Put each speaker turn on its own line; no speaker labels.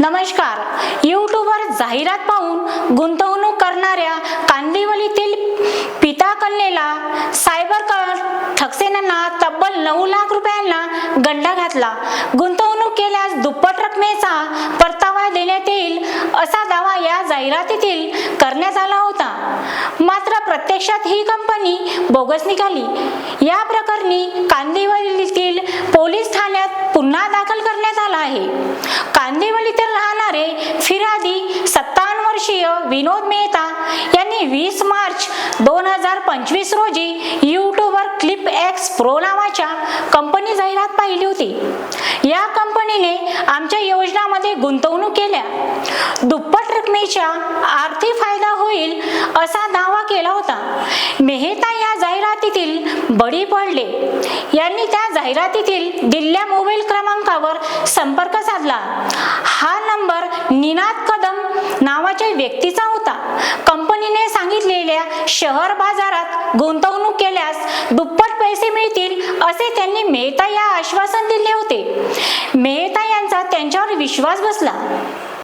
नमस्कार. यूट्यूबवर जाहिरात पाहून गुंतवणूक करणाऱ्या कांदिवलीतील पिता कन्येला सायबर ठकसेनांना तब्बल नऊ लाख रुपयांना गंडा घातला. गुंतवणूक केल्यास दुप्पट रकमेचा परतावा देण्यात येईल असा दावा या जाहिरातीतील करण्यात आला होता. मात्र प्रत्यक्षात ही कंपनी बोगस निघाली. या प्रकरणी कांदिवलीतील विनोद मेहता यांनी वीस मार्च दोन हजार पंचवीस रोजी यूट्यूबवर क्लिप एक्स प्रो नावाच्या कंपनी जाहिरात पाहिली होती. या कंपनीने आमच्या योजनामध्ये गुंतवणूक केल्या. दुप्पट रकमेच्या आर्थिक फायदा होईल असा दावा केला होता. मेहता या जाहिरातीतील बळी पडले. यांनी त्या जाहिरातीतील दिल्ल्या मोबाईल क्रमांकावर संपर्क साधला. हा नंबर निनाद कदम व्यक्तीचा होता. कंपनीने सांगितलेल्या शहर बाजारात गुंतवणूक केल्यास दुप्पट पैसे मिळतील असे त्यांनी मेहता या आश्वासन दिले होते. मेहता यांचा त्यांच्यावर विश्वास बसला.